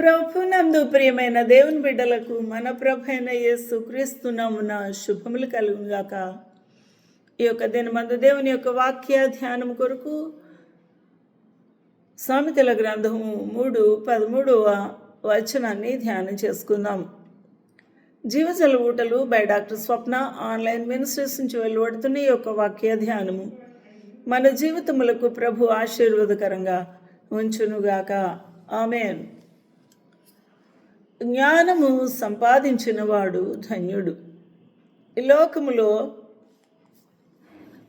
ప్రభునందు ప్రియమైన దేవుని బిడ్డలకు మన ప్రభు అయిన యేసు క్రీస్తునామున శుభములు కలుగుగాక ఈ యొక్క దినమందు దేవుని యొక్క వాక్య ధ్యానం కొరకు సామెతల గ్రంథము మూడు పదమూడవ వచనాన్ని ధ్యానం చేసుకుందాం. జీవజల ఊటలు by doctor Swapna online ministries నుంచి వెలువడుతున్న ఈ యొక్క వాక్య ధ్యానము మన జీవితములకు ప్రభు ఆశీర్వాదకరంగా ఉంచునుగాక. ఆమెన్. జ్ఞానము సంపాదించినవాడు ధన్యుడు. ఈ లోకములో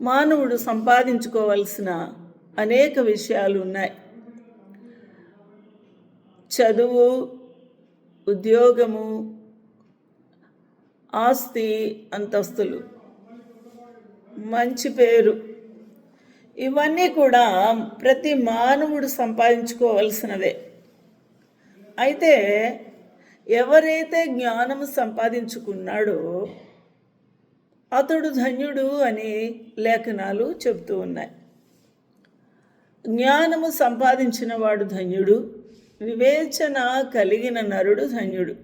మానవుడు సంపాదించుకోవలసిన అనేక విషయాలు ఉన్నాయి. చదువు ఉద్యోగము ఆస్తి అంతస్తులు మంచి పేరు ఇవన్నీ కూడా ప్రతి మానవుడు సంపాదించుకోవలసినవే. అయితే ఎవరైతే జ్ఞానము సంపాదించుకున్నాడో అతడు ధన్యుడు అని లేఖనాలు చెబుతూ ఉన్నాయి. జ్ఞానము సంపాదించిన వాడు ధన్యుడు వివేచన కలిగిన నరుడు ధన్యుడు.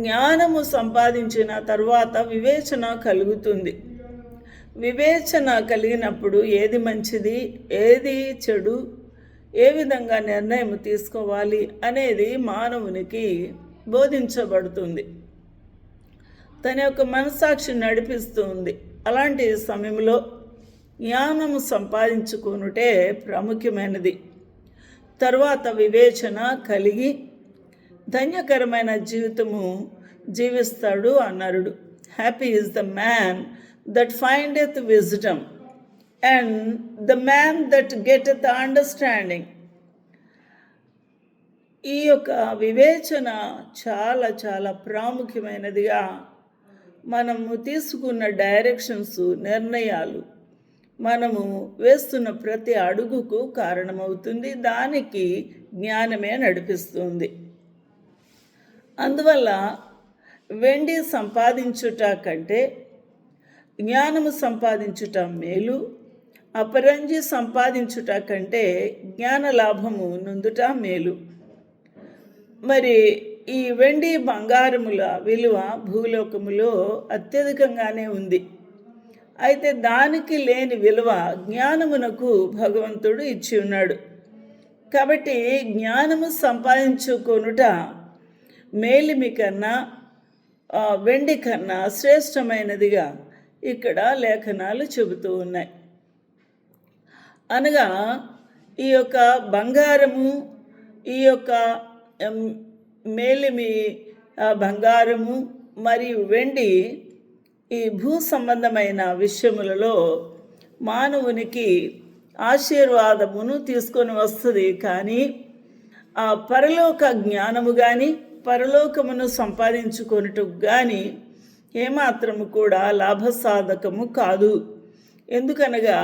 జ్ఞానము సంపాదించిన తర్వాత వివేచన కలుగుతుంది. వివేచన కలిగినప్పుడు ఏది మంచిది ఏది చెడు? ఏ విధంగా నిర్ణయం తీసుకోవాలి అనేది మానవునికి బోధించబడుతుంది. తన యొక్క మనసాక్షి నడిపిస్తుంది. అలాంటి సమయంలో జ్ఞానము సంపాదించుకునుటే ప్రాముఖ్యమైనది. తరువాత వివేచన కలిగి ధన్యకరమైన జీవితము జీవిస్తాడు అన్నరుడు. Happy is the man that findeth wisdom and the man that get the understanding ఈ యొక్క వివేచన చాలా చాలా ప్రాముఖ్యమైనదిగా మనము తీసుకున్న డైరెక్షన్స్ నిర్ణయాలు మనము వేస్తున్న ప్రతి అడుగుకు కారణమవుతుంది. దానికి జ్ఞానమే నడిపిస్తుంది. అందువల్ల వెండి సంపాదించుట కంటే జ్ఞానము సంపాదించుట మేలు. అపరంజి సంపాదించుట కంటే జ్ఞాన లాభము నొందుట మేలు. మరి ఈ వెండి బంగారముల విలువ భూలోకములో అత్యధికంగానే ఉంది. అయితే దానికి లేని విలువ జ్ఞానమునకు భగవంతుడు ఇచ్చి ఉన్నాడు. కాబట్టి జ్ఞానము సంపాదించుకొనుట మేలిమి కన్నా వెండి కన్నా శ్రేష్టమైనదిగా ఇక్కడ లేఖనాలు చెబుతూ ఉన్నాయి. అనగా ఈ యొక్క బంగారము ఈ యొక్క మేలిమి బంగారము మరియు వెండి ఈ భూ సంబంధమైన విషయములలో మానవునికి ఆశీర్వాదమును తీసుకొని వస్తుంది. కానీ ఆ పరలోక జ్ఞానము కానీ పరలోకమును సంపాదించుకొనుటకు కానీ ఏమాత్రము కూడా లాభసాధకము కాదు. ఎందుకనగా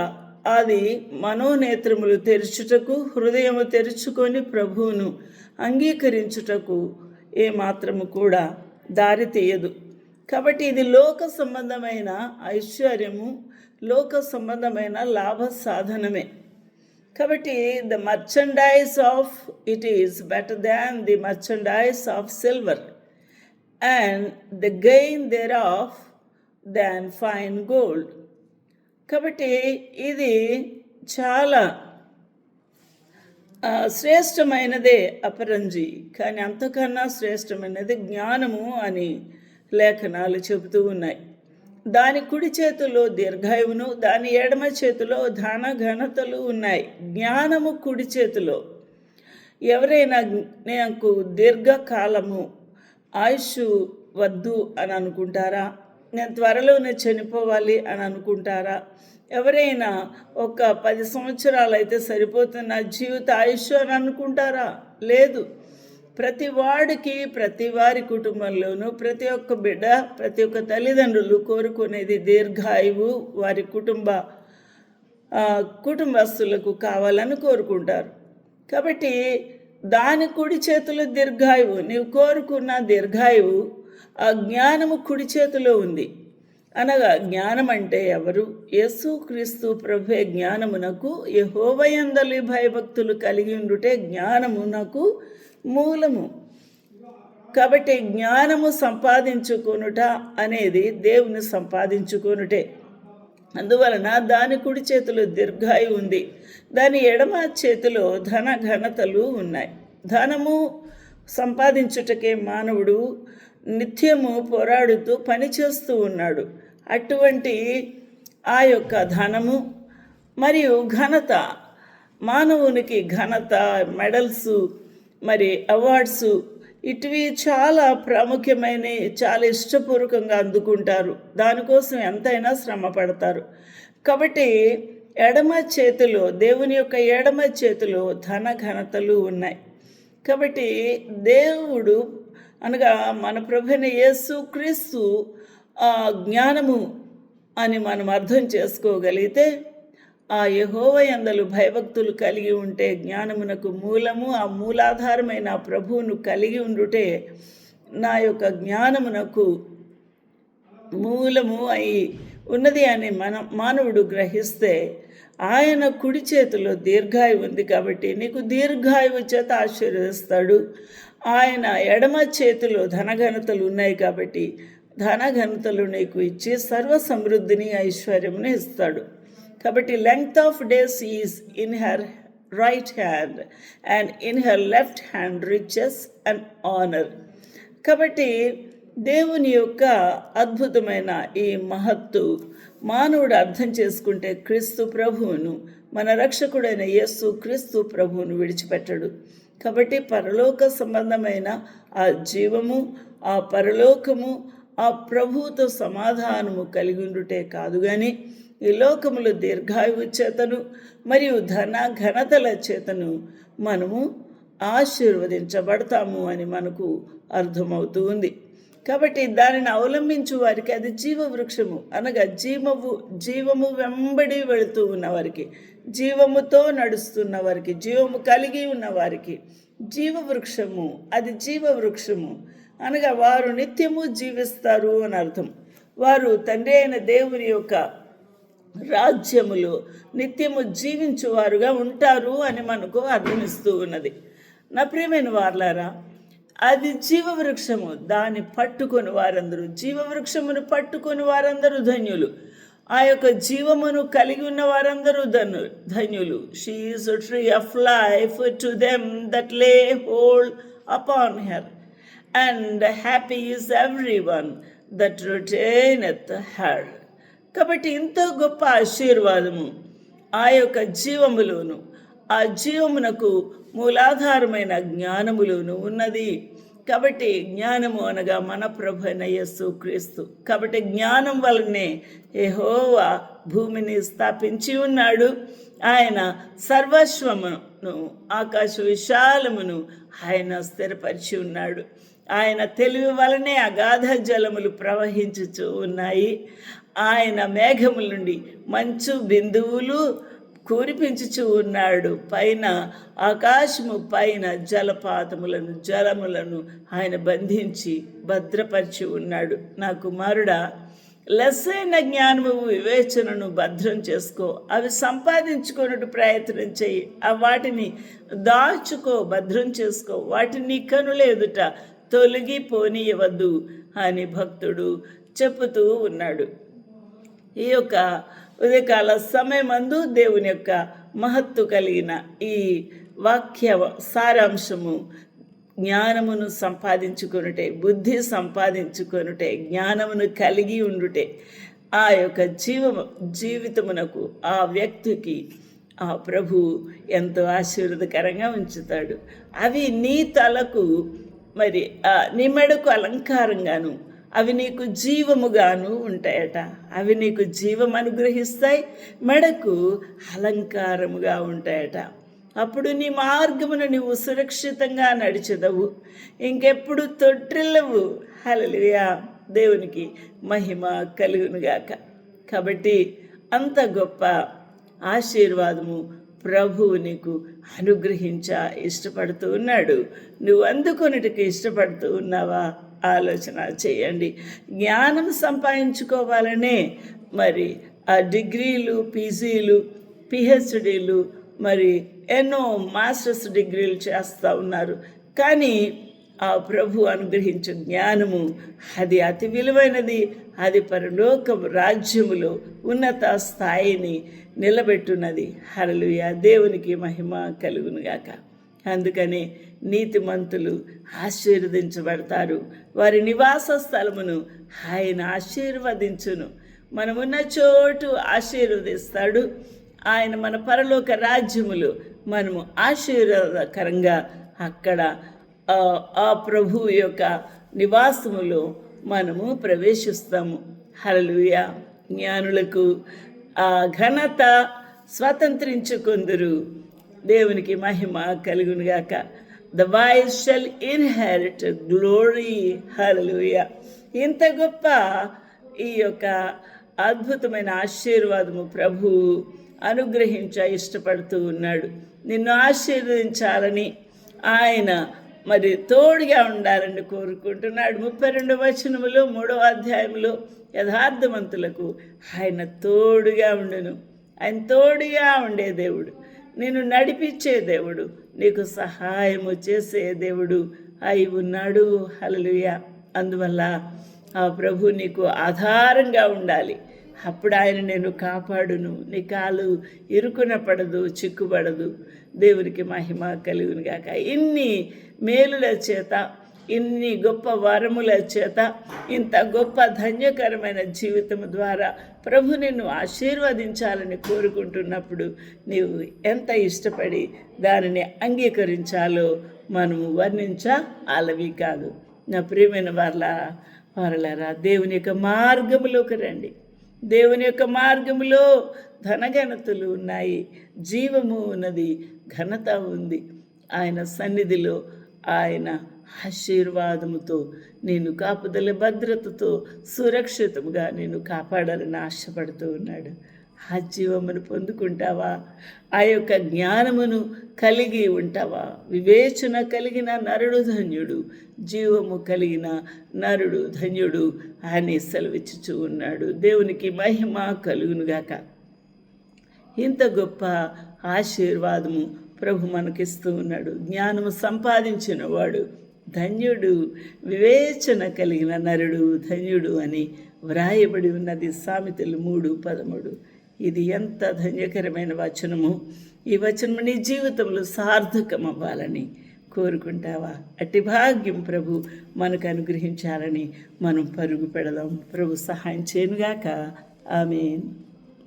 అది మనోనేత్రములు తెరుచుటకు హృదయము తెరుచుకొని ప్రభువును అంగీకరించుటకు ఏమాత్రము కూడా దారి తీయదు. కాబట్టి ఇది లోక సంబంధమైన ఐశ్వర్యము లోక సంబంధమైన లాభ సాధనమే. కాబట్టి the merchandise of it is better than the merchandise of silver and the gain thereof than fine gold కాబట్టి ఇది చాలా శ్రేష్టమైనదే అపరంజి. కానీ అంతకన్నా శ్రేష్టమైనది జ్ఞానము అని లేఖనాలు చెబుతూ ఉన్నాయి. దాని కుడి చేతిలో దీర్ఘాయువును దాని ఎడమ చేతిలో ధన ఘనతలు ఉన్నాయి. జ్ఞానము కుడి చేతిలో. ఎవరైనా నాకు దీర్ఘకాలము ఆయుష్ వద్దు అని అనుకుంటారా? నేను త్వరలోనే చనిపోవాలి అని అనుకుంటారా? ఎవరైనా ఒక పది సంవత్సరాలు అయితే సరిపోతున్న జీవిత ఆయుష్ అని అనుకుంటారా? లేదు. ప్రతి వాడికి ప్రతి వారి కుటుంబంలోనూ ప్రతి ఒక్క బిడ్డ ప్రతి ఒక్క తల్లిదండ్రులు కోరుకునేది దీర్ఘాయువు వారి కుటుంబ కుటుంబస్తులకు కావాలని కోరుకుంటారు. కాబట్టి దాని కుడి చేతులు దీర్ఘాయువు. నీవు కోరుకున్న దీర్ఘాయువు ఆ జ్ఞానము కుడి చేతిలో ఉంది. అనగా జ్ఞానం అంటే ఎవరు యేసుక్రీస్తు ప్రభే జ్ఞానమునకు యహోవయందలి భయభక్తులు కలిగి ఉండుటే జ్ఞానమునకు మూలము. కాబట్టి జ్ఞానము సంపాదించుకొనుట అనేది దేవుని సంపాదించుకొనుటే. అందువలన దాని కుడి చేతిలో దీర్ఘాయు ఉంది. దాని ఎడమ చేతిలో ధన ఘనతలు ఉన్నాయి. ధనము సంపాదించుటకే మానవుడు నిత్యము పోరాడుతూ పనిచేస్తూ ఉన్నాడు. అటువంటి ఆ యొక్క ధనము మరియు ఘనత మానవునికి ఘనత మెడల్స్ మరి అవార్డ్స్ ఇటువి చాలా ప్రాముఖ్యమైన చాలా ఇష్టపూర్వకంగా అందుకుంటారు. దానికోసం ఎంతైనా శ్రమ పడతారు. కాబట్టి ఎడమ చేతిలో దేవుని యొక్క ఎడమ చేతిలో ధన ఘనతలు ఉన్నాయి. కాబట్టి దేవుడు అనగా మన ప్రభుని యేసు క్రీస్తు ఆ జ్ఞానము అని మనం అర్థం చేసుకోగలిగితే ఆ యహోవ యందలు భయభక్తులు కలిగి ఉంటే జ్ఞానమునకు మూలము ఆ మూలాధారమైన ప్రభువును కలిగి ఉండుటే నా యొక్క జ్ఞానమునకు మూలము అయి ఉన్నది అని మన మానవుడు గ్రహిస్తే ఆయన కుడి చేతిలో దీర్ఘాయువు ఉంది కాబట్టి నీకు దీర్ఘాయువు చేత ఆశీర్వదిస్తాడు. ఆయన ఎడమ చేతిలో ధనఘనతలు ఉన్నాయి కాబట్టి ధనఘనతలు నీకు ఇచ్చి సర్వ సమృద్ధిని ఐశ్వర్యమును ఇస్తాడు. కాబట్టి length of days is in her right hand and in her left hand riches and honour కాబట్టి దేవుని యొక్క అద్భుతమైన ఈ మహత్తు మానవుడు అర్థం చేసుకుంటే క్రీస్తు ప్రభువును మన రక్షకుడైన యేసు క్రీస్తు ప్రభువును విడిచిపెట్టడు. కాబట్టి పరలోక సంబంధమైన ఆ జీవము ఆ పరలోకము ఆ ప్రభువుతో సమాధానము కలిగి ఉండుటే కాదు కానీ ఈ లోకములు దీర్ఘాయువు చేతను మరియు ధన ఘనతల చేతను మనము ఆశీర్వదించబడతాము అని మనకు అర్థమవుతూ ఉంది. కాబట్టి దానిని అవలంబించు వారికి అది జీవవృక్షము అనగా జీవము జీవము వెంబడి వెళుతూ ఉన్న వారికి జీవముతో నడుస్తున్న వారికి జీవము కలిగి ఉన్న వారికి జీవవృక్షము అది జీవవృక్షము. అనగా వారు నిత్యము జీవిస్తారు అని అర్థం. వారు తండ్రి అయిన దేవుని యొక్క రాజ్యములో నిత్యము జీవించువారుగా ఉంటారు అని మనకు అర్థమిస్తూ ఉన్నది. నా ప్రియమైన వార్లారా అది జీవవృక్షము. దాన్ని పట్టుకొని వారందరూ జీవవృక్షమును పట్టుకొని వారందరూ ధన్యులు. ఆ యొక్క జీవమును కలిగి ఉన్న వారందరూ ధను ధన్యులు. She is tree of life to them that lay hold upon her and happy is every one that ఎత్ హెర్ కాబట్టి ఇంత గొప్ప ఆశీర్వాదము ఆ యొక్క జీవములోను ఆ జీవమునకు మూలాధారమైన జ్ఞానములోను ఉన్నది. కాబట్టి జ్ఞానము అనగా మన ప్రభు అయిన యేసు క్రీస్తు. కాబట్టి జ్ఞానం వలనే యెహోవా భూమిని స్థాపించి ఉన్నాడు. ఆయన సర్వస్వమును ఆకాశ విశాలమును ఆయన స్థిరపరిచి ఉన్నాడు. ఆయన తెలివి వలనే అగాధ జలములు ప్రవహించుచూ ఉన్నాయి. ఆయన మేఘముల నుండి మంచు బిందువులు కురిపించుచు ఉన్నాడు. పైన ఆకాశము పైన జలపాతములను జలములను ఆయన బంధించి భద్రపరిచి ఉన్నాడు. నా కుమారుడా లెస్సైన జ్ఞానము వివేచనను భద్రం చేసుకో. అవి సంపాదించుకున్నట్టు ప్రయత్నం చేయి. ఆ వాటిని దాచుకో భద్రం చేసుకో. వాటిని కనులేదుట తొలగి పోనీయవద్దు అని భక్తుడు చెప్పుతూ ఉన్నాడు. ఈ యొక్క ఉదయకాల సమయమందు దేవుని యొక్క మహత్తు కలిగిన ఈ వాక్య సారాంశము జ్ఞానమును సంపాదించుకొనుటే బుద్ధి సంపాదించుకొనుటే జ్ఞానమును కలిగి ఉండుటే ఆ యొక్క జీవ జీవితమునకు ఆ వ్యక్తికి ఆ ప్రభు ఎంతో ఆశీర్వదకరంగా ఉంచుతాడు. అవి నీ తలకు మరి ఆ నీ మెడకు అలంకారంగాను అవి నీకు జీవముగాను ఉంటాయట. అవి నీకు జీవం అనుగ్రహిస్తాయి మెడకు అలంకారముగా ఉంటాయట. అప్పుడు నీ మార్గమును నీవు సురక్షితంగా నడిచెదవు. ఇంకెప్పుడు తొట్టిల్లవు. హలలియా దేవునికి మహిమ కలుగునుగాక. కాబట్టి అంత గొప్ప ఆశీర్వాదము ప్రభువు నీకు అనుగ్రహించ ఇష్టపడుతూ ఉన్నాడు. నువ్వు అందుకొనుటకు ఇష్టపడుతూ ఉన్నావా? ఆలోచన చేయండి. జ్ఞానం సంపాదించుకోవాలనే మరి ఆ డిగ్రీలు పీజీలు పిహెచ్డీలు మరి ఎన్నో మాస్టర్స్ డిగ్రీలు చేస్తూ ఉన్నారు. కానీ ఆ ప్రభు అనుగ్రహించే జ్ఞానము అది అతి విలువైనది. అది పరలోక రాజ్యములో ఉన్నత స్థాయిని నిలబెట్టున్నది. హరలుయ దేవునికి మహిమ కలుగునుగాక. అందుకనే నీతిమంతులు ఆశీర్వదించబడతారు. వారి నివాస స్థలమును ఆయన ఆశీర్వదించును. మనమున్న చోటు ఆశీర్వదిస్తాడు. ఆయన మన పరలోక రాజ్యములు మనము ఆశీర్వాదకరంగా అక్కడ ఆ, ఆ ప్రభువు యొక్క నివాసములో మనము ప్రవేశిస్తాము. హలలుయ జ్ఞానులకు ఆ ఘనత స్వతంత్రించుకుందరు. దేవునికి మహిమ కలుగునుగాక. The wise shall inherit glory hallelujah ఇంత గొప్ప ఈ యొక్క అద్భుతమైన ఆశీర్వాదము ప్రభు అనుగ్రహించ ఇష్టపడుతూ ఉన్నాడు. నిన్ను ఆశీర్వదించాలని ఆయన మరి తోడుగా ఉండాలని కోరుకుంటున్నాడు. ముప్పై రెండు వచనములు మూడవ అధ్యాయంలో యథార్థవంతులకు ఆయన తోడుగా ఉండును. ఆయన తోడుగా ఉండే దేవుడు. నేను నడిపించే దేవుడు నీకు సహాయము చేసే దేవుడు అయి ఉన్నాడు. హలలుయ అందువల్ల ఆ ప్రభు నీకు ఆధారంగా ఉండాలి. అప్పుడు ఆయన నేను కాపాడును. నీ కాలు ఇరుకున పడదు చిక్కుపడదు దేవునికి మహిమ కలుగునుగాక. ఇన్ని మేలుల చేత ఇన్ని గొప్ప వరముల చేత ఇంత గొప్ప ధన్యకరమైన జీవితం ద్వారా ప్రభు నిన్ను ఆశీర్వదించాలని కోరుకుంటున్నప్పుడు నీవు ఎంత ఇష్టపడి దానిని అంగీకరించాలో మనము వర్ణించ అలవి కాదు. నా ప్రియమైన వాళ్ళ వారలారా దేవుని యొక్క మార్గములోకి రండి. దేవుని యొక్క మార్గములో ధనఘనతలు ఉన్నాయి జీవము ఉన్నది ఘనత ఉంది. ఆయన సన్నిధిలో ఆయన ఆశీర్వాదముతో నేను కాపుదల భద్రతతో సురక్షితముగా నేను కాపాడాలని ఆశపడుతూ ఉన్నాడు. ఆ జీవమును పొందుకుంటావా? ఆ యొక్క జ్ఞానమును కలిగి ఉంటావా? వివేచన కలిగిన నరుడు ధన్యుడు జీవము కలిగిన నరుడు ధన్యుడు అని సెలవిచ్చుచూ ఉన్నాడు. దేవునికి మహిమ కలుగునుగాక. ఇంత గొప్ప ఆశీర్వాదము ప్రభు మనకిస్తూ ఉన్నాడు. జ్ఞానము సంపాదించిన వాడు ధన్యుడు వివేచన కలిగిన నరుడు ధన్యుడు అని వ్రాయబడి ఉన్నది సామెతలు మూడు పదమూడు. ఇది ఎంత ధన్యకరమైన వచనము. ఈ వచనము నీ జీవితంలో సార్థకం అవ్వాలని కోరుకుంటావా? అట్టి భాగ్యం ప్రభు మనకు అనుగ్రహించాలని మనం పరుగు పెడదాం. ప్రభు సహాయం చేయనుగాక. ఆమె